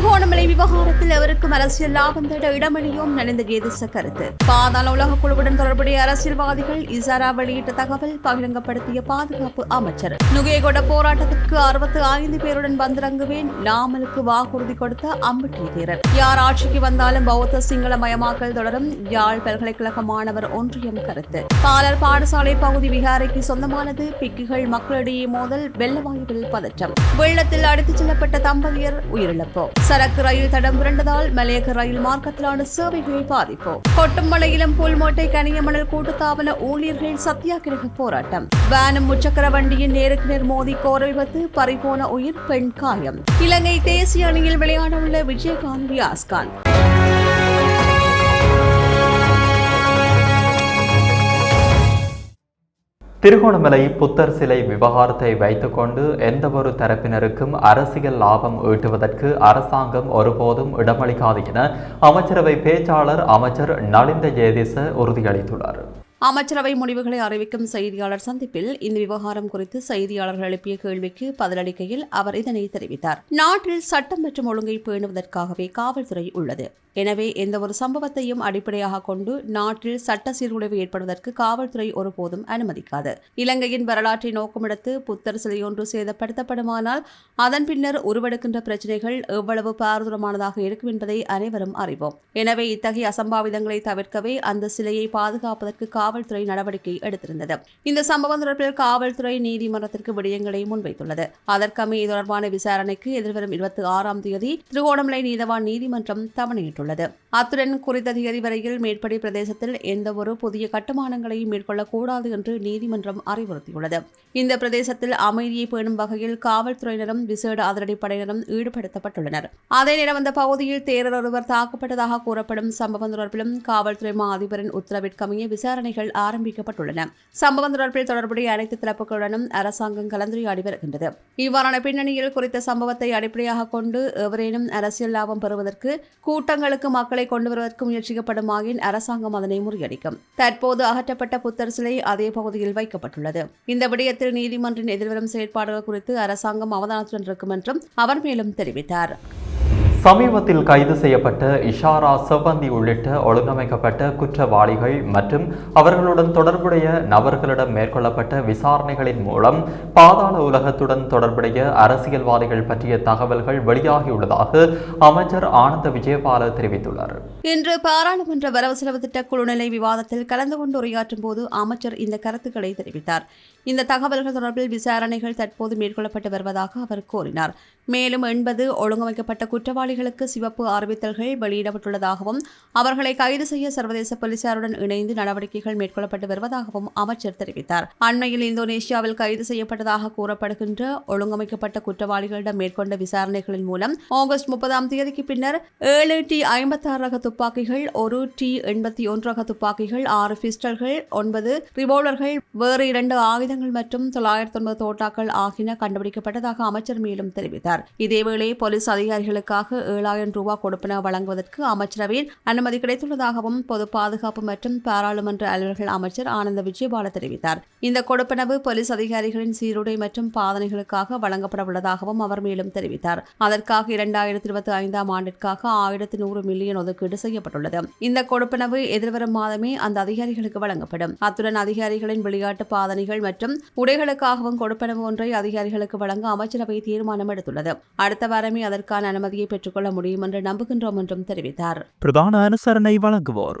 திருகோணமலை விவகாரத்தில் அவருக்கும் அரசியல் லாபம் தேட இடமளியும் நலிந்த கேதிச கருத்து. பாதாள உலக குழுவுடன் தொடர்புடைய அரசியல்வாதிகள் இசாரா வெளியிட்ட தகவல் பகிரங்கப்படுத்திய பாதுகாப்பு அமைச்சர். நுகேகொட போராட்டத்திற்கு அறுபத்து ஐந்து பேருடன் வந்திறங்குவேன் நாமலுக்கு வாக்குறுதி கொடுத்த அம்பட்டி வீரர். யார் ஆட்சிக்கு வந்தாலும் பௌத்த சிங்கள மயமாக்கல் தொடரும் யாழ் பல்கலைக்கழக மாணவர் ஒன்றியம் கருத்து. பாலர் பாடசாலை பகுதி விகாரைக்கு சொந்தமானது பிக்குகள் மக்களிடையே மோதல் வெள்ளவாயுவில் பதற்றம். வெள்ளத்தில் அடித்துச் செல்லப்பட்ட தம்பதியர் உயிரிழப்பு. சரக்கு ரயில் தடம் புரண்டதால் மலையக ரயில் மார்க்கத்திலான சேவைகள் பாதிப்பு கொட்டும் புல்மோட்டை கனியமணல் கூட்டுத்தாபன ஊழியர்கள் சத்தியாகிரக போராட்டம். வேனும் முச்சக்கர வண்டியின் நேருக்கு நேர் மோதி கோர விபத்து பறிபோன உயிர் பெண் காயம். இலங்கை தேசிய அணியில் விளையாடவுள்ள விஜயகாந்த் வியாஸ்கான் திருகோணமலை புத்தர் சிலை விவகாரத்தை வைத்துக்கொண்டு எந்தவொரு தரப்பினருக்கும் அரசியல் லாபம் ஈட்டுவதற்கு அரசாங்கம் ஒருபோதும் இடமளிக்காது என அமைச்சரவை பேச்சாளர் அமைச்சர் நலிந்த ஜெயதிச உறுதியளித்துள்ளார். அமைச்சரவை முடிவுகளை அறிவிக்கும் செய்தியாளர் சந்திப்பில் இந்த விவகாரம் குறித்து செய்தியாளர்கள் எழுப்பிய கேள்விக்கு பதிலளிக்கையில் அவர் இதனை தெரிவித்தார். நாட்டில் சட்டம் மற்றும் ஒழுங்கை பேணுவதற்காகவே காவல்துறை உள்ளது. எனவே எந்தவொரு சம்பவத்தையும் அடிப்படையாக கொண்டு நாட்டில் சட்ட சீர்குலைவு ஏற்படுவதற்கு காவல்துறை ஒருபோதும் அனுமதிக்காது. இலங்கையின் வரலாற்றை நோக்கமிடத்து புத்தர் சிலையொன்று சேதப்படுத்தப்படுமானால் அதன் பின்னர் உருவெடுக்கின்ற பிரச்சினைகள் எவ்வளவு பாரதூரமானதாக இருக்கும் என்பதை அனைவரும் அறிவோம். எனவே இத்தகைய அசம்பாவிதங்களை தவிர்க்கவே அந்த சிலையை பாதுகாப்பதற்கு காவல்துறை நடவடிக்கை எடுத்திருந்தது. இந்த சம்பவம் தொடர்பில் காவல்துறை நீதிமன்றத்திற்கு விடயங்களை முன்வைத்துள்ளது. அதற்கமே இது தொடர்பான விசாரணைக்கு எதிர்வரும் இருபத்தி ஆறாம் தேதி திருகோணமலை நீதவான் நீதிமன்றம் தவணையிட்டுள்ளது. அத்துடன் குறித்த தேதி வரையில் மேற்படி பிரதேசத்தில் எந்தவொரு புதிய கட்டுமானங்களையும் மேற்கொள்ளக்கூடாது என்று நீதிமன்றம் அறிவுறுத்தியுள்ளது. இந்த பிரதேசத்தில் அமைதியை பேணும் வகையில் காவல்துறையினரும் விசேட அதிரடிப்படையினரும் ஈடுபடுத்தப்பட்டுள்ளனர். அதே நேரம் அந்த பகுதியில் தேரர் ஒருவர் தாக்கப்பட்டதாக கூறப்படும் சம்பவம் தொடர்பிலும் காவல்துறை மா அதிபரின் உத்தரவிற்கமைய விசாரணைகள் ஆரம்பிக்கப்பட்டுள்ளன. சம்பவம் தொடர்பில் தொடர்புடைய அனைத்து தரப்புகளுடனும் அரசாங்கம் கலந்துரையாடி வருகின்றது. இவ்வாறான பின்னணியில் குறித்த சம்பவத்தை அடிப்படையாக கொண்டு எவரேனும் அரசியல் லாபம் பெறுவதற்கு கூட்டங்களுக்கு மக்களை கொண்டு வருவதற்கு முயற்சிக்கப்படுமாயின் அரசாங்கம் அதனை முறியடிக்கும். தற்போது அகற்றப்பட்ட புத்தர் சிலை அதே பகுதியில் வைக்கப்பட்டுள்ளது. இந்த விடயத்தில் நீதிமன்றின் எதிர்வரும் செயற்பாடுகள் குறித்து அரசாங்கம் அவதானத்துடன் இருக்கும் என்றும் அவர் மேலும் தெரிவித்தார். சமீபத்தில் கைது செய்யப்பட்ட இஷாரா செவ்வந்தி உள்ளிட்ட ஒழுங்கமைக்கப்பட்ட குற்றவாளிகள் மற்றும் அவர்களுடன் தொடர்புடைய நபர்களிடம் மேற்கொள்ளப்பட்ட விசாரணைகளின் மூலம் பாதாள உலகத்துடன் தொடர்புடைய அரசியல்வாதிகள் பற்றிய தகவல்கள் வெளியாகியுள்ளதாக அமைச்சர் ஆனந்த விஜயபால தெரிவித்துள்ளார். இன்று பாராளுமன்ற வரவு செலவு திட்ட குழுநிலை விவாதத்தில் கலந்து கொண்டு உரையாற்றும் போது அமைச்சர் இந்த கருத்துக்களை தெரிவித்தார். இந்த தகவல்கள் தொடர்பில் விசாரணைகள் தற்போது மேற்கொள்ளப்பட்டு வருவதாக அவர் கூறினார். மேலும் எண்பது ஒழுங்கமைக்கப்பட்ட குற்றவாளி குற்றவாளிகளுக்கு சிவப்பு அறிவித்தல்கள் வெளியிடப்பட்டுள்ளதாகவும் அவர்களை கைது செய்ய சர்வதேச போலீசாருடன் இணைந்து நடவடிக்கைகள் மேற்கொள்ளப்பட்டு வருவதாகவும் அமைச்சர் தெரிவித்தார். அண்மையில் இந்தோனேஷியாவில் கைது செய்யப்பட்டதாக கூறப்படுகின்ற ஒழுங்கமைக்கப்பட்ட குற்றவாளிகளிடம் மேற்கொண்ட விசாரணைகளின் மூலம் ஆகஸ்ட் முப்பதாம் தேதிக்கு பின்னர் ஏழு டி ஐம்பத்தாறு ரக துப்பாக்கிகள் ஒரு டி எண்பத்தி ஒன்று ரக துப்பாக்கிகள் ஆறு பிஸ்டல்கள் ஒன்பது ரிவால்வர்கள் வேறு இரண்டு ஆயுதங்கள் மற்றும் தொள்ளாயிரத்தி ஒன்பது தோட்டாக்கள் ஆகியன கண்டுபிடிக்கப்பட்டதாக அமைச்சர் மேலும் தெரிவித்தார். இதேவேளை போலீஸ் அதிகாரிகளுக்காக ஏழாயிரம் ரூபாய் கொடுப்பன வழங்குவதற்கு அமைச்சரவையில் அனுமதி கிடைத்துள்ளதாகவும் பொது பாதுகாப்பு மற்றும் பாராளுமன்ற அலுவல்கள் அமைச்சர் ஆனந்த விஜயபால தெரிவித்தார். இந்த கொடுப்பனவு போலீஸ் அதிகாரிகளின் சீருடை மற்றும் பாதனைகளுக்காக வழங்கப்பட உள்ளதாகவும் அவர் மேலும் தெரிவித்தார். அதற்காக இரண்டாயிரத்தி இருபத்தி ஐந்தாம் ஆண்டிற்காக ஆயிரத்தி நூறு மில்லியன் ஒதுக்கீடு செய்யப்பட்டுள்ளது. இந்த கொடுப்பனவு எதிர்வரும் மாதமே அந்த அதிகாரிகளுக்கு வழங்கப்படும். அத்துடன் அதிகாரிகளின் விளையாட்டு பாதனைகள் மற்றும் உடைகளுக்காகவும் கொடுப்பனவு ஒன்றை அதிகாரிகளுக்கு வழங்க அமைச்சரவை தீர்மானம் எடுத்துள்ளது. அடுத்த வாரமே அதற்கான அனுமதியை பெற்று பெற்றுக்கொள்ள முடியும் என்று நம்புகின்றோம் என்றும் தெரிவித்தார். பிரதான அனுசரணை வழங்குவோர்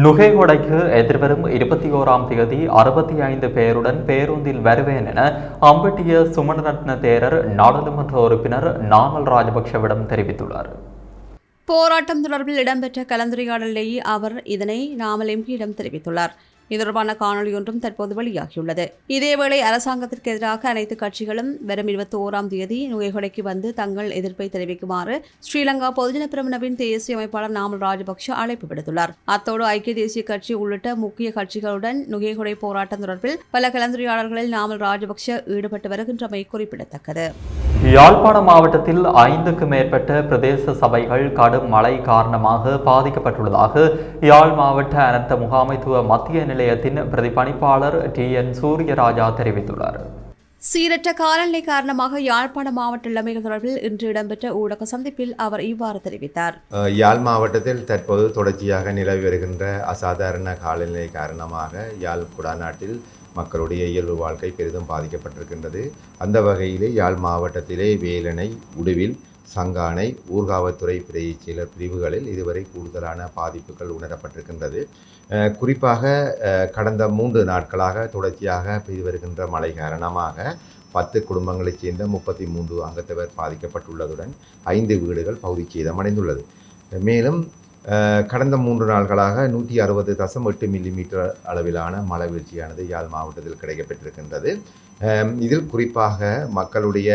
நுகைகொடைக்கு எதிர்வரும் இருபத்தி ஓராம் தேதி அறுபத்தி ஐந்து பேருடன் பேருந்தில் வருவேன் என அம்பட்டிய சுமணரத்ன தேரர் நாடாளுமன்ற உறுப்பினர் நாமல் ராஜபக்ஷவிடம் தெரிவித்துள்ளார். போராட்டம் தொடர்பில் இடம்பெற்ற கலந்துரையாடலிலேயே அவர் இதனை நாமல் எம்பியிடம் தெரிவித்துள்ளார். இது தொடர்பான காணொலி ஒன்றும் தற்போது வெளியாகியுள்ளது. இதேவேளை அரசாங்கத்திற்கு எதிராக அனைத்து கட்சிகளும் வரும் இருபத்தி ஓராம் தேதி நுகைகொலைக்கு வந்து தங்கள் எதிர்ப்பை தெரிவிக்குமாறு ஸ்ரீலங்கா பொதுஜன பிரமுனவின் தேசிய அமைப்பாளர் நாமல் ராஜபக்ஷ அழைப்பு விடுத்துள்ளார். அத்தோடு ஐக்கிய தேசிய கட்சி உள்ளிட்ட முக்கிய கட்சிகளுடன் நுகைகொடை போராட்டம் தொடர்பில் பல கலந்துரையாடல்களில் நாமல் ராஜபக்ஷ ஈடுபட்டு வருகின்றமை குறிப்பிடத்தக்கது. யாழ்ப்பாணம் மாவட்டத்தில் ஐந்துக்கு மேற்பட்ட பிரதேச சபைகள் கடும் மழை காரணமாக பாதிக்கப்பட்டுள்ளதாக யாழ் மாவட்ட அனர்த்த முகாமைத்துவ மத்திய நிலை நிலையத்தின் பிரதிபலிப்பாளர் டி. என். சூரியராஜா தெரிவித்துள்ளார். சீரற்ற காலநிலை காரணமாக யாழ்ப்பாண மாவட்ட நிலைமைகள் தொடர்பில் இன்று இடம்பெற்ற ஊடக சந்திப்பில் அவர் இவ்வாறு தெரிவித்தார். யாழ் மாவட்டத்தில் தற்போது தொடர்ச்சியாக நிலவி வருகின்ற அசாதாரண காலநிலை காரணமாக யாழ் குடாநாட்டில் மக்களுடைய இயல்பு வாழ்க்கை பெரிதும் பாதிக்கப்பட்டிருக்கின்றது. அந்த வகையிலே யாழ் மாவட்டத்திலே வேலணை உடுவில் சங்கானை ஊர்காவத்துறை பிரிவு சில பிரிவுகளில் இதுவரை கூடுதலான பாதிப்புகள் உணரப்பட்டிருக்கின்றது. குறிப்பாக கடந்த மூன்று நாட்களாக தொடர்ச்சியாக பெய்து வருகின்ற மழை காரணமாக பத்து குடும்பங்களைச் சேர்ந்த முப்பத்தி மூன்று அங்கத்தவர் பாதிக்கப்பட்டுள்ளதுடன் ஐந்து வீடுகள் பகுதி சேதமடைந்துள்ளது. மேலும் கடந்த மூன்று நாட்களாக நூற்றி அறுபது தசம் எட்டு மில்லிமீட்டர் அளவிலான மழை வீழ்ச்சியானது யாழ் மாவட்டத்தில் கிடைக்கப்பெற்றிருக்கின்றது இதில் குறிப்பாக மக்களுடைய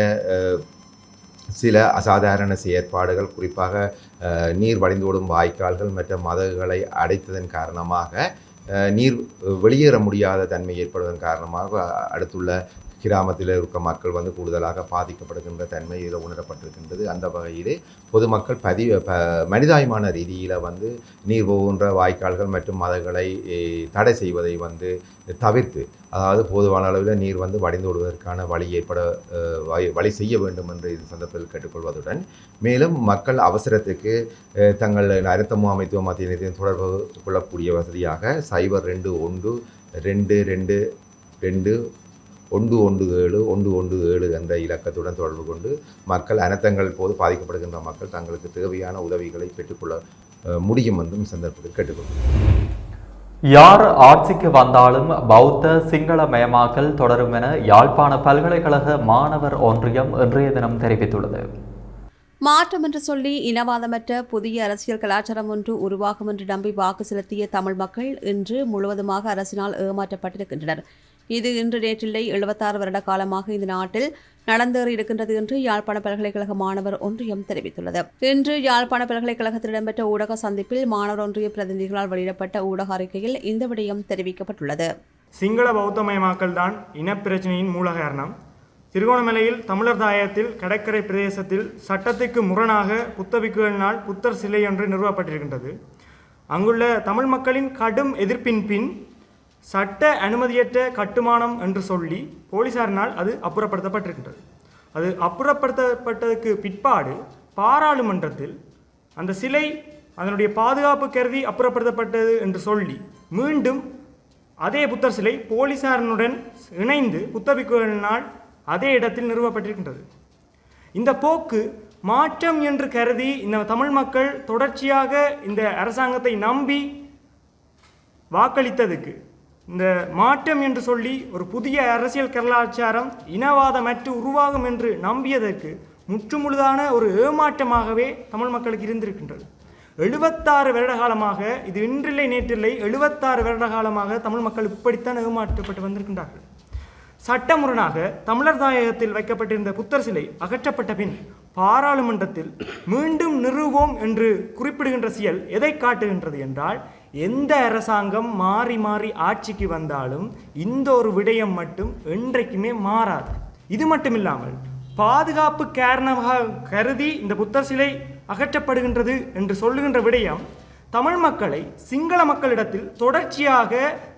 சில அசாதாரண செயற்பாடுகள் குறிப்பாக நீர் வடிந்தோடும் வாய்க்கால்கள் மற்றும் மதகுகளை அடைத்ததன் காரணமாக நீர் வெளியேற முடியாத தன்மை ஏற்படுவதன் காரணமாக அடுத்துள்ள கிராமத்தில் இருக்க மக்கள் வந்து கூடுதலாக பாதிக்கப்படுகின்ற தன்மை இதில் உணரப்பட்டிருக்கின்றது. அந்த வகையிலே பொதுமக்கள் பதி ப மனிதாயமான ரீதியில் வந்து நீர் போகின்ற வாய்க்கால்கள் மற்றும் மதங்களை தடை செய்வதை வந்து தவிர்த்து அதாவது போதுமான அளவில் நீர் வந்து வடிந்து விடுவதற்கான வழி ஏற்பட வழி- செய்ய வேண்டும் என்று இது சந்தர்ப்பத்தில் கேட்டுக்கொள்வதுடன் மேலும் மக்கள் அவசரத்துக்கு தங்கள் அழுத்த அமைத்துவ மத்திய தொடர்பு கொள்ளக்கூடிய வசதியாக சைபர் ரெண்டு ஒன்று ரெண்டு ரெண்டு ரெண்டு ஒன்று ஒன்று ஏழு ஒன்று ஒன்று ஏழு என்ற இலக்கத்துடன் தொடர்பு கொண்டு மக்கள் அனர்த்தங்கள் போது பாதிக்கப்படுகின்ற மக்கள் தங்களுக்கு தேவையான உதவிகளை பெற்றுக்கொள்ள முடியும் என்றும் சந்தர்ப்பத்தில் கேட்டுக்கொள்கிறேன் யார் ஆட்சிக்கு வந்தாலும் பௌத்த சிங்களமயமாக்கல் தொடரும் என யாழ்ப்பாண பல்கலைக்கழக மாணவர் ஒன்றியம் இன்றைய தினம் தெரிவித்துள்ளது. மாற்றம் என்று சொல்லி இனவாதமற்ற புதிய அரசியல் கலாச்சாரம் ஒன்று உருவாகும் என்று நம்பி வாக்கு செலுத்திய தமிழ் மக்கள் இன்று முழுவதுமாக அரசினால் ஏமாற்றப்பட்டிருக்கின்றனர். இது இன்று நேற்றில்லை எழுபத்தாறு வருட காலமாக இந்த நாட்டில் நடந்தேறி இருக்கின்றது என்று யாழ்ப்பாண பல்கலைக்கழக மாணவர் ஒன்றியம் தெரிவித்துள்ளது. இன்று யாழ்ப்பாண பல்கலைக்கழகத்தில் இடம்பெற்ற ஊடக சந்திப்பில் மாணவர் ஒன்றிய பிரதிநிதிகளால் வெளியிடப்பட்ட ஊடக அறிக்கையில் இந்த விடயம் தெரிவிக்கப்பட்டுள்ளது. சிங்கள பௌத்தமயமாக்கல் தான் இனப்பிரச்சனையின் மூல காரணம். திருகோணமலையில் தமிழர் தாயத்தில் கடற்கரை பிரதேசத்தில் சட்டத்துக்கு முரணாக புத்தபிக்குகளினால் புத்தர் சிலை ஒன்று நிறுவப்பட்டிருக்கின்றது. அங்குள்ள தமிழ் மக்களின் கடும் எதிர்ப்பின் பின் சட்ட அனுமதியற்ற கட்டுமானம் என்று சொல்லி போலீசாரினால் அது அப்புறப்படுத்தப்பட்டிருக்கின்றது. அது அப்புறப்படுத்தப்பட்டதுக்கு பிற்பாடு பாராளுமன்றத்தில் அந்த சிலை அதனுடைய பாதுகாப்பு கருதி அப்புறப்படுத்தப்பட்டது என்று சொல்லி மீண்டும் அதே புத்தர் சிலை போலீசாரனுடன் இணைந்து புத்தபிக்குகளினால் அதே இடத்தில் நிறுவப்பட்டிருக்கின்றது. இந்த போக்கு மாற்றம் என்று கருதி இந்த தமிழ் மக்கள் தொடர்ச்சியாக இந்த அரசாங்கத்தை நம்பி வாக்களித்ததுக்கு இந்த மாற்றம் என்று சொல்லி ஒரு புதிய அரசியல் கலாச்சாரம் இனவாதமற்று உருவாகும் என்று நம்பியதற்கு முற்றுமுழுதான ஒரு ஏமாற்றமாகவே தமிழ் மக்களுக்கு இருந்திருக்கின்றது. எழுபத்தாறு வருட காலமாக இது இன்றில்லை நேற்றில்லை எழுபத்தாறு வருட காலமாக தமிழ் மக்கள் இப்படித்தான் ஏமாற்றப்பட்டு வந்திருக்கின்றார்கள். சட்டமுரணாக தமிழர் தாயகத்தில் வைக்கப்பட்டிருந்த புத்தர் சிலை அகற்றப்பட்ட பின் பாராளுமன்றத்தில் மீண்டும் நிறுவோம் என்று குறிப்பிடுகின்ற செயல் எதை காட்டுகின்றது என்றால் எந்த அரசாங்கம் மாறி மாறி ஆட்சிக்கு வந்தாலும் இந்த ஒரு விடயம் மட்டும் என்றைக்குமே மாறாது. இது மட்டும் இல்லாமல் பாதுகாப்பு காரணமாக கருதி இந்த புத்தர் சிலை அகற்றப்படுகின்றது என்று சொல்லுகின்ற விடயம் தமிழ் மக்களை சிங்கள மக்களிடத்தில் தொடர்ச்சியாக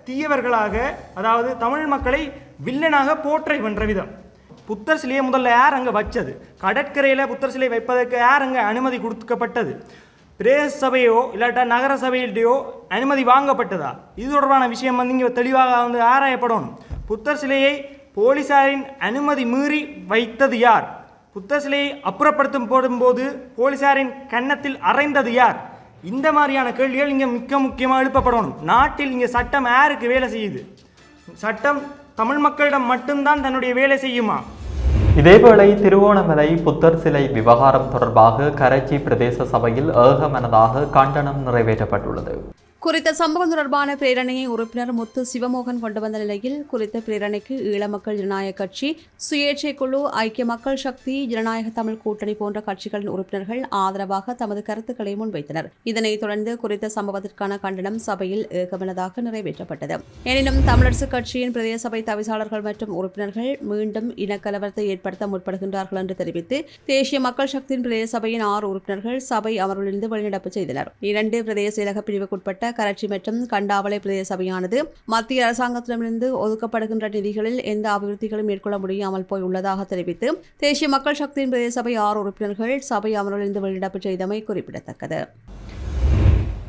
தீயவர்களாக அதாவது தமிழ் மக்களை வில்லனாக போற்றை வென்ற விதம். புத்தர் சிலையை முதல்ல யார் அங்கே வச்சது? கடற்கரையில் புத்தர் சிலை வைப்பதற்கு யார் அங்கே அனுமதி கொடுக்கப்பட்டது? பிரதேச சபையோ இல்லாட்டா நகர சபையிலேயோ அனுமதி வாங்கப்பட்டதா? இது தொடர்பான விஷயம் வந்து இங்கே தெளிவாக வந்து ஆராயப்படணும். புத்தர் சிலையை போலீசாரின் அனுமதி மீறி வைத்தது யார்? புத்தர் சிலையை அப்புறப்படுத்தும் போடும்போது போலீசாரின் கன்னத்தில் அறைந்தது யார்? இந்த மாதிரியான கேள்விகள் இங்கே மிக முக்கியமாக எழுப்பப்படணும். நாட்டில் இங்கே சட்டம் யாருக்கு வேலை செய்யுது? சட்டம் தமிழ் மக்களிடம் மட்டும்தான் தன்னுடைய வேலை செய்யுமா? இதேவேளை திருவோணமலை புத்தர் சிலை விவகாரம் தொடர்பாக கரைச்சி பிரதேச சபையில் ஏகமனதாக கண்டனம் நிறைவேற்றப்பட்டுள்ளது. குறித்த சம்பவம் தொடர்பான பிரேரணையை உறுப்பினர் முத்து சிவமோகன் கொண்டு வந்த நிலையில் குறித்த பிரேரணைக்கு ஈழ மக்கள் ஜனநாயக கட்சி சுயேட்சை குழு ஐக்கிய மக்கள் சக்தி ஜனநாயக தமிழ் கூட்டணி போன்ற கட்சிகளின் உறுப்பினர்கள் ஆதரவாக தமது கருத்துக்களை முன்வைத்தனர். இதனைத் தொடர்ந்து குறித்த சம்பவத்திற்கான கண்டனம் சபையில் ஏகமனதாக நிறைவேற்றப்பட்டது. எனினும் தமிழரசுக் கட்சியின் பிரதேச சபை தவிசாளர்கள் மற்றும் உறுப்பினர்கள் மீண்டும் இனக்கலவரத்தை ஏற்படுத்த முற்படுகின்றார்கள் என்று தெரிவித்து தேசிய மக்கள் சக்தியின் பிரதேச சபையின் ஆறு உறுப்பினர்கள் சபை அமர்விலிருந்து வெளிநடப்பு செய்தனர். இரண்டு பிரதேச செயலக பிரிவுக்குட்பட்ட கரட்சி மற்றும் கண்டாவளை பிரதேச சபையானது மத்திய அரசாங்கத்திடமிருந்து ஒதுக்கப்படுகின்ற நிதிகளில் எந்த அபிவிருத்திகளும் மேற்கொள்ள முடியாமல் போய் உள்ளதாக தெரிவித்து தேசிய மக்கள் சக்தியின் பிரதேச சபை ஆறு உறுப்பினர்கள் சபை அமர்விலிருந்து வெளிநடப்பு செய்தமை குறிப்பிடத்தக்கது.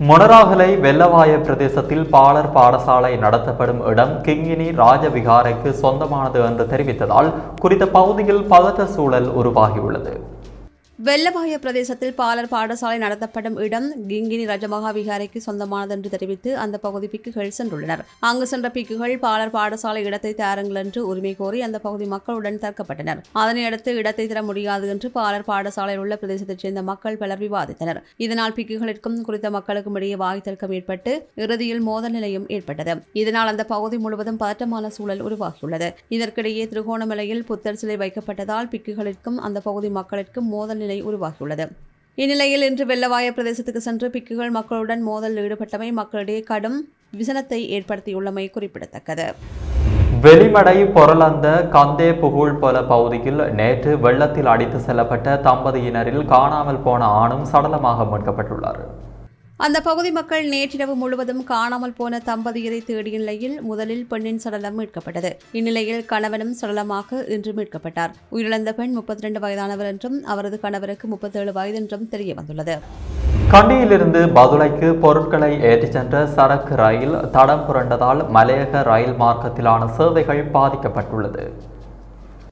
மொனராகலை வெள்ளவாய பிரதேசத்தில் பாலர் பாடசாலை நடத்தப்படும் இடம் கிங்கினி ராஜவிகாரைக்கு சொந்தமானது என்று தெரிவித்ததால் குறித்த பகுதியில் பதற்ற சூழல் உருவாகியுள்ளது. வெள்ளவாய பிரதேசத்தில் பாலர் பாடசாலை நடத்தப்படும் இடம் கிங்கினி ரஜமகா விகாரைக்கு சொந்தமானது என்று தெரிவித்து அந்த பகுதி பிக்குகள் சென்றுள்ளனர். அங்கு சென்ற பிக்குகள் பாலர் பாடசாலை இடத்தை தாருங்கள் என்று உரிமை கோரி அந்த பகுதி மக்களுடன் தர்க்கப்பட்டனர் அதனையடுத்து இடத்தை தர முடியாது என்று பாலர் பாடசாலையில் உள்ள பிரதேசத்தைச் சேர்ந்த மக்கள் பலர் விவாதித்தனர். இதனால் பிக்குகளிற்கும் குறித்த மக்களுக்கும் இடையே வாய் தர்க்கம் ஏற்பட்டு இறுதியில் மோதல் நிலையும் ஏற்பட்டது. இதனால் அந்த பகுதி முழுவதும் பதற்றமான சூழல் உருவாகியுள்ளது. இதற்கிடையே திருகோணமலையில் புத்தர் சிலை வைக்கப்பட்டதால் பிக்குகளிற்கும் அந்த பகுதி மக்களிற்கும் மோதல் நிலை உருவாகியுள்ளது. இந்நிலையில் இன்று வெள்ளவாய பிரதேசத்துக்கு சென்று பிக்குகள் மக்களுடன் மோதலில் ஈடுபட்டமை மக்களிடையே கடும் விசனத்தை ஏற்படுத்தியுள்ளமை குறிப்பிடத்தக்கது. வெளிமடை பொருளந்த கந்தே புகழ் போல பகுதியில் நேற்று வெள்ளத்தில் அடித்து செல்லப்பட்ட தம்பதியினரில் காணாமல் போன ஆணும் சடலமாக மீட்கப்பட்டுள்ளார். அந்த பகுதி மக்கள் நேற்றிரவு முழுவதும் காணாமல் போன தம்பதியரை தேடிய நிலையில் முதலில் பெண்ணின் சடலம் மீட்கப்பட்டது. இந்நிலையில் கணவனும் சடலமாக இன்று மீட்கப்பட்டார். உயிரிழந்த பெண் முப்பத்தி ரெண்டு வயதானவர் என்றும் அவரது கணவருக்கு முப்பத்தேழு வயது என்றும் தெரிய வந்துள்ளது. கண்டியிலிருந்து பதுளைக்கு பொருட்களை ஏற்றிச் சென்ற சரக்கு ரயில் தடம் புரண்டதால் மலையக ரயில் மார்க்கத்திலான சேவைகள் பாதிக்கப்பட்டுள்ளது.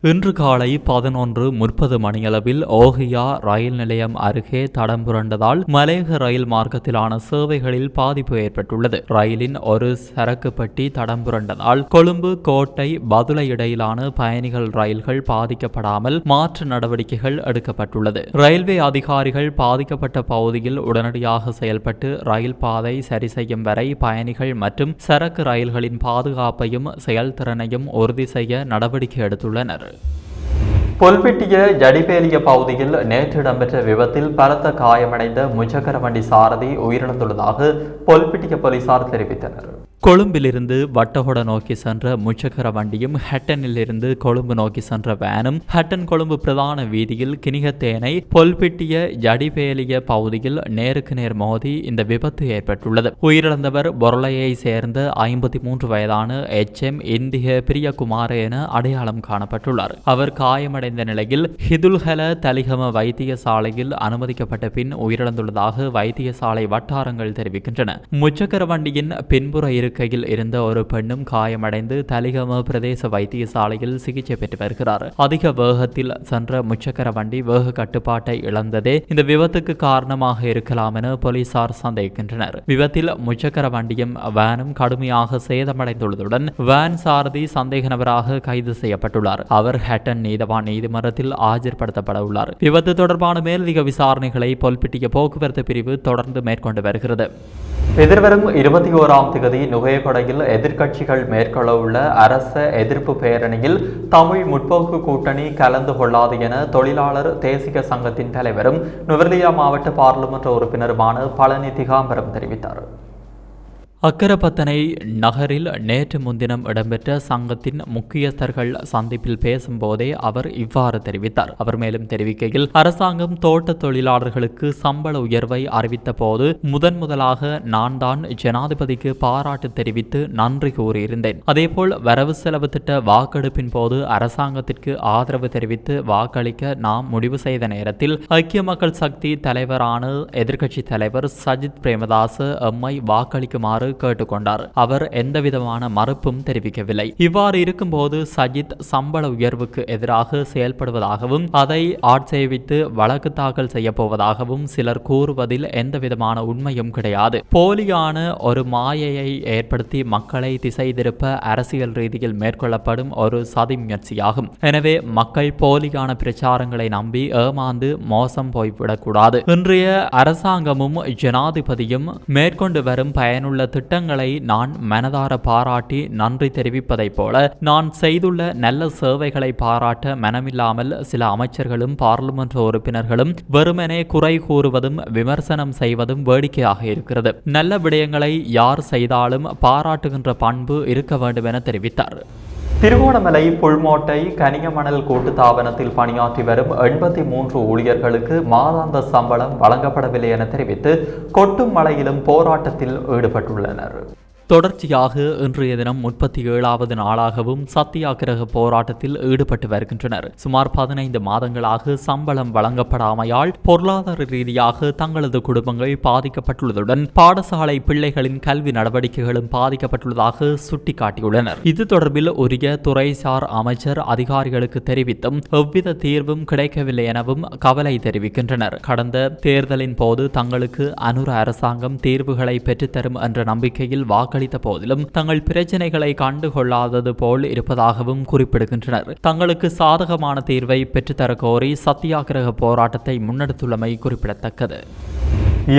இன்று காலை பதினொன்று முப்பது மணியளவில் ஓஹியா ரயில் நிலையம் அருகே தடம் புரண்டதால் மலையக ரயில் மார்க்கத்திலான சேவைகளில் பாதிப்பு ஏற்பட்டுள்ளது. ரயிலின் ஒரு சரக்கு பெட்டி தடம் புரண்டதால் கொழும்பு கோட்டை பதுளை இடையிலான பயணிகள் ரயில்கள் பாதிக்கப்படாமல் மாற்று நடவடிக்கைகள் எடுக்கப்பட்டுள்ளது. ரயில்வே அதிகாரிகள் பாதிக்கப்பட்ட பகுதியில் உடனடியாக செயல்பட்டு ரயில் பாதை சரி செய்யும் வரை பயணிகள் மற்றும் சரக்கு ரயில்களின் பாதுகாப்பையும் செயல்திறனையும் உறுதி செய்ய நடவடிக்கை எடுத்துள்ளனர். புல்பிட்டிய ஜடிபேலிய பகுதியில் நேற்று இடம்பெற்ற விபத்தில் பலத்த காயமடைந்த முச்சக்கர வண்டி சாரதி உயிரிழந்துள்ளதாக பொல்பிட்டிய போலீசார் தெரிவித்தனர் கொழும்பிலிருந்து வட்டகொட நோக்கி சென்ற முச்சக்கர வண்டியும் ஹட்டனில் இருந்து கொழும்பு நோக்கி சென்ற வேனும் ஹட்டன் கொழும்பு பிரதான வீதியில் கிணிகத்தேனை பொல்பிட்டிய ஜடிபேலிய பகுதியில் நேருக்கு நேர் மோதி இந்த விபத்து ஏற்பட்டுள்ளது. உயிரிழந்தவர் பொருளையை சேர்ந்த ஐம்பத்தி மூன்று வயதான எச் எம் இந்திய பிரியகுமார் என அடையாளம் காணப்பட்டுள்ளார். அவர் காயமடைந்த நிலையில் ஹிதுல்ஹல தலிகம வைத்தியசாலையில் அனுமதிக்கப்பட்ட பின் உயிரிழந்துள்ளதாக வைத்தியசாலை வட்டாரங்கள் தெரிவிக்கின்றன. முச்சக்கர வண்டியின் பின்புற இருக்கையில் இருந்த ஒரு பெண்ணும் காயமடைந்து தலிகம பிரதேச வைத்தியசாலையில் சிகிச்சை பெற்று வருகிறார். அதிக வேகத்தில் சென்ற முச்சக்கர வண்டி வேக கட்டுப்பாட்டை இழந்ததே இந்த விபத்துக்கு காரணமாக இருக்கலாம் என போலீசார் சந்தேகிக்கின்றனர். விபத்தில் முச்சக்கர வண்டியும் வேனும் கடுமையாக சேதமடைந்துள்ளதுடன் வேன் சாரதி சந்தேக நபராக கைது செய்யப்பட்டுள்ளார். அவர் ஹட்டன் நீதவான் நீதிமன்றத்தில் ஆஜர்படுத்தப்பட உள்ளார். விபத்து தொடர்பான மேலதிக விசாரணைகளை பொல்பிட்டிய போக்குவரத்து பிரிவு தொடர்ந்து மேற்கொண்டு வருகிறது. எதிர்வரும் இருபத்தி ஓராம் தேதி நுகையகொடையில் எதிர்க்கட்சிகள் மேற்கொள்ளவுள்ள அரச எதிர்ப்பு பேரணியில் தமிழ் முற்போக்கு கூட்டணி கலந்து கொள்ளாது என தொழிலாளர் தேசிய சங்கத்தின் தலைவரும் நுவர்லியா மாவட்ட பாராளுமன்ற உறுப்பினருமான பழனி திகாம்பரம் தெரிவித்தார். அக்கரப்பத்தனை நகரில் நேற்று முன்தினம் இடம்பெற்ற சங்கத்தின் முக்கியஸ்தர்கள் சந்திப்பில் பேசும்போதே அவர் இவ்வாறு தெரிவித்தார். அவர் மேலும் தெரிவிக்கையில் அரசாங்கம் தோட்ட தொழிலாளர்களுக்கு சம்பள உயர்வை அறிவித்த போது முதன் முதலாக நான் தான் ஜனாதிபதிக்கு பாராட்டு தெரிவித்து நன்றி கூறியிருந்தேன். அதேபோல் வரவு செலவு திட்ட வாக்கெடுப்பின் போது அரசாங்கத்திற்கு ஆதரவு தெரிவித்து வாக்களிக்க நாம் முடிவு செய்த நேரத்தில் ஐக்கிய மக்கள் சக்தி தலைவரான எதிர்க்கட்சி தலைவர் சஜித் பிரேமதாஸ் எம்மை வாக்களிக்குமாறு கேட்டுக்கொண்டார். அவர் எந்தவிதமான மறுப்பும் தெரிவிக்கவில்லை. இவ்வாறு இருக்கும்போது சஜித் சம்பள உயர்வுக்கு எதிராக செயல்படுவதாகவும் அதை ஆட்சேபித்து வழக்கு தாக்கல் செய்ய போவதாகவும் சிலர் கூறுவதில் எந்தவிதமான உண்மையும் கிடையாது. போலியான ஒரு மாயையை ஏற்படுத்தி மக்களை திசை திருப்ப அரசியல் ரீதியில் மேற்கொள்ளப்படும் ஒரு சதி முயற்சியாகும். எனவே மக்கள் போலியான பிரச்சாரங்களை நம்பி ஏமாந்து மோசம் போய்விடக்கூடாது. இன்றைய அரசாங்கமும் ஜனாதிபதியும் மேற்கொண்டு வரும் பயனுள்ள திட்டங்களை நான் மனதார பாராட்டி நன்றி தெரிவிப்பதைப் போல நான் செய்துள்ள நல்ல சேவைகளை பாராட்ட மனமில்லாமல் சில அமைச்சர்களும் பாராளுமன்ற உறுப்பினர்களும் வெறுமனே குறை கூறுவதும் விமர்சனம் செய்வதும் வேடிக்கையாக இருக்கிறது. நல்ல விடயங்களை யார் செய்தாலும் பாராட்டுகின்ற பண்பு இருக்க வேண்டும் என தெரிவித்தார். திருவோணமலை புல்மோட்டை கனியமணல் கூட்டுத்தாபனத்தில் பணியாற்றி வரும் எண்பத்தி மூன்று ஊழியர்களுக்கு மாதாந்த சம்பளம் வழங்கப்படவில்லை என தெரிவித்து கொட்டும் மலையிலும் போராட்டத்தில் ஈடுபட்டுள்ளனர். தொடர்ச்சியாக இன்றைய தினம் முப்பத்தி ஏழாவது நாளாகவும் சத்தியாகிரக போராட்டத்தில் ஈடுபட்டு வருகின்றனர். சுமார் பதினைந்து மாதங்களாக சம்பளம் வழங்கப்படாமையால் பொருளாதார ரீதியாக தங்களது குடும்பங்கள் பாதிக்கப்பட்டுள்ளதுடன் பாடசாலை பிள்ளைகளின் கல்வி நடவடிக்கைகளும் பாதிக்கப்பட்டுள்ளதாக சுட்டிக்காட்டியுள்ளனர். இது தொடர்பில் உரிய துறைசார் அமைச்சர் அதிகாரிகளுக்கு தெரிவித்தும் எவ்வித தீர்வும் கிடைக்கவில்லை எனவும் கவலை தெரிவிக்கின்றனர். கடந்த தேர்தலின் போது தங்களுக்கு அனுர அரசாங்கம் தீர்வுகளை பெற்றுத்தரும் என்ற நம்பிக்கையில் வாக்கு வாக்களித்த போதிலும் தங்கள் பிரச்சனைகளை கண்டுகொள்ளாதது போல் இருப்பதாகவும் குறிப்பிடுகின்றனர். தங்களுக்கு சாதகமான தீர்வை பெற்றுத்தர கோரி சத்தியாகிரக போராட்டத்தை முன்னெடுத்துள்ளமை குறிப்பிடத்தக்கது.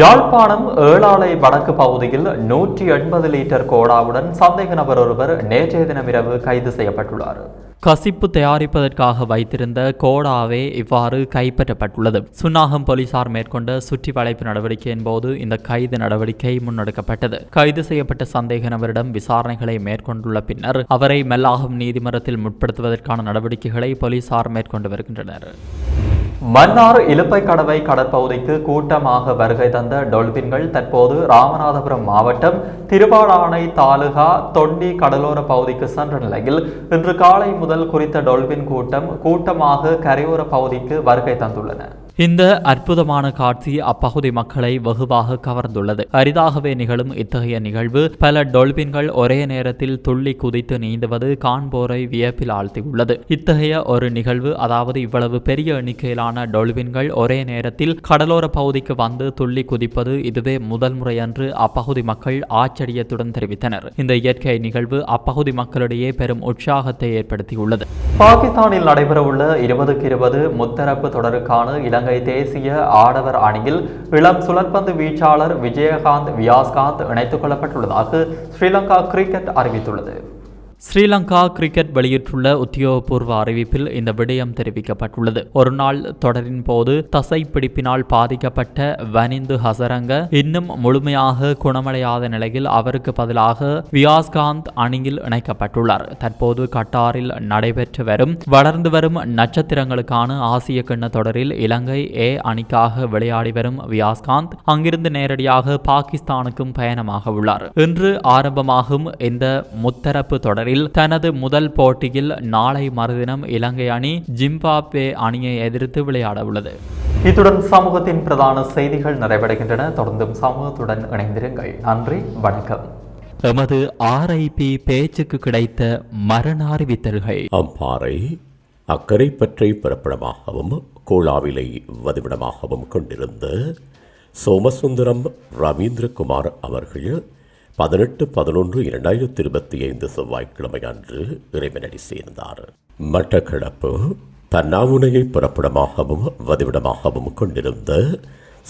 யாழ்ப்பாணம் ஏழாலை வடக்கு பகுதியில் நூற்றி எண்பது லிட்டர் கோடாவுடன் சந்தேக நபர் ஒருவர் நேற்றைய தினம் இரவு கைது செய்யப்பட்டுள்ளார். கசிப்பு தயாரிப்பதற்காக வைத்திருந்த கோடாவே இவ்வாறு கைப்பற்றப்பட்டுள்ளது. சுன்னாகம் போலீசார் மேற்கொண்ட சுற்றி வளைப்பு நடவடிக்கையின் போது இந்த கைது நடவடிக்கை முன்னெடுக்கப்பட்டது. கைது செய்யப்பட்ட சந்தேக நபரிடம் விசாரணைகளை மேற்கொண்டுள்ள பின்னர் அவரை மெல்லாகும் நீதிமன்றத்தில் முற்படுத்துவதற்கான நடவடிக்கைகளை போலீசார் மேற்கொண்டு வருகின்றனர். மன்னார் இலுப்பை கடவை கடற்பகுதிக்கு கூட்டமாக வருகை தந்த டொல்பின்கள் தற்போது ராமநாதபுரம் மாவட்டம் திருவாடானை தாலுகா தொண்டி கடலோர பகுதிக்கு சென்ற நிலையில் இன்று காலை முதல் குறித்த டொல்பின் கூட்டம் கூட்டமாக கரையோர பகுதிக்கு வருகை தந்துள்ளன. இந்த அற்புதமான காட்சி அப்பகுதி மக்களை வெகுவாக கவர்ந்துள்ளது. அரிதாகவே நிகழும் இத்தகைய நிகழ்வு பல டொல்பின்கள் ஒரே நேரத்தில் துள்ளி குதித்து நீந்துவது காண்போரை வியப்பில் ஆழ்த்தியுள்ளது. இத்தகைய ஒரு நிகழ்வு அதாவது இவ்வளவு பெரிய எண்ணிக்கையிலான டொல்பின்கள் ஒரே நேரத்தில் கடலோர பகுதிக்கு வந்து துள்ளி குதிப்பது இதுவே முதல் முறையன்று அப்பகுதி மக்கள் ஆச்சரியத்துடன் தெரிவித்தனர். இந்த இயற்கை நிகழ்வு அப்பகுதி மக்களிடையே பெரும் உற்சாகத்தை ஏற்படுத்தியுள்ளது. பாகிஸ்தானில் நடைபெறவுள்ள இருபதுக்கு இருபது முத்தரப்பு தொடருக்கான இலங்கை தேசிய ஆடவர் அணியில் இளம் சுழற்பந்து வீச்சாளர் விஜயகாந்த் வியாஸ்காந்த் இணைத்துக் கொள்ளப்பட்டுள்ளதாக ஸ்ரீலங்கா கிரிக்கெட் அறிவித்துள்ளது. ஸ்ரீலங்கா கிரிக்கெட் வெளியிட்டுள்ள உத்தியோகபூர்வ அறிவிப்பில் இந்த விடயம் தெரிவிக்கப்பட்டுள்ளது. ஒரு நாள் தொடரின் போது தசை பிடிப்பினால் பாதிக்கப்பட்ட வனிந்து ஹசரங்க இன்னும் முழுமையாக குணமடையாத நிலையில் அவருக்கு பதிலாக வியாஸ்காந்த் அணியில் இணைக்கப்பட்டுள்ளார். தற்போது கட்டாரில் நடைபெற்று வரும் வளர்ந்து வரும் நட்சத்திரங்களுக்கான ஆசிய கிண்ண தொடரில் இலங்கை ஏ அணிக்காக விளையாடி வரும் வியாஸ்காந்த் அங்கிருந்து நேரடியாக பாகிஸ்தானுக்கும் பயணமாக உள்ளார். இன்று ஆரம்பமாகும் இந்த முத்தரப்பு தொடரில் தனது முதல் போட்டியில் நாளை மறுதினம் இலங்கை அணி ஜிம்பாப்வே அணியை எதிர்த்து விளையாட உள்ளது இத்துடன் சமூகத்தின் பிரதான செய்திகள் நிறைவடைகின்றன. தொடர்ந்தும் சமூகத்துடன் இணைந்திருங்கள். நன்றி வணக்கம். எமது ஆர்ஐபி பேச்சுக்கு கிடைத்த மரண அறிவித்தல்கள். அம்பாறை அக்கரை பற்றை பிறப்பிடமாகவும் கோலாவிலை வதிவிடமாகவும் கொண்டிருந்த சோமசுந்தரம் ரவீந்திரகுமார் அவர்கள் பதினெட்டு பதினொன்று இரண்டாயிரத்தி இருபத்தி ஐந்து செவ்வாய்க்கிழமை அன்று இறைவனடி சேர்ந்தார். மட்டக்களப்பு பன்னாவுனையை பிறப்பிடமாகவும் வதிவிடமாகவும் கொண்டிருந்த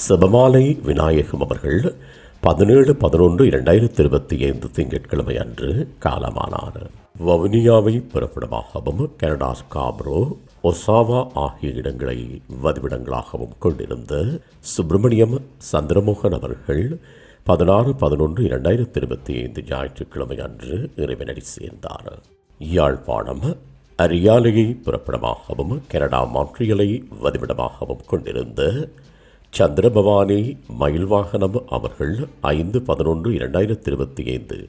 சிவமாலை விநாயகம் அவர்கள் பதினேழு பதினொன்று இரண்டாயிரத்தி இருபத்தி ஐந்து திங்கட்கிழமை அன்று காலமானார். வவுனியாவை பிறப்பிடமாகவும் கனடா ஸ்காப்ரோ ஒசாவா ஆகிய இடங்களை வதிவிடங்களாகவும் கொண்டிருந்த சுப்பிரமணியம் சந்திரமோகன் அவர்கள் பதினாறு பதினொன்று இரண்டாயிரத்தி இருபத்தி ஐந்து ஞாயிற்றுக்கிழமை அன்று இறைவனடி சேர்ந்தார். யாழ்ப்பாணம் அரியாலையை புறப்படமாகவும் கனடா மாற்றியலை வதிவிடமாகவும் கொண்டிருந்த சந்திரபவானி மயில்வாகனம் அவர்கள் ஐந்து பதினொன்று இரண்டாயிரத்தி இருபத்தி ஐந்து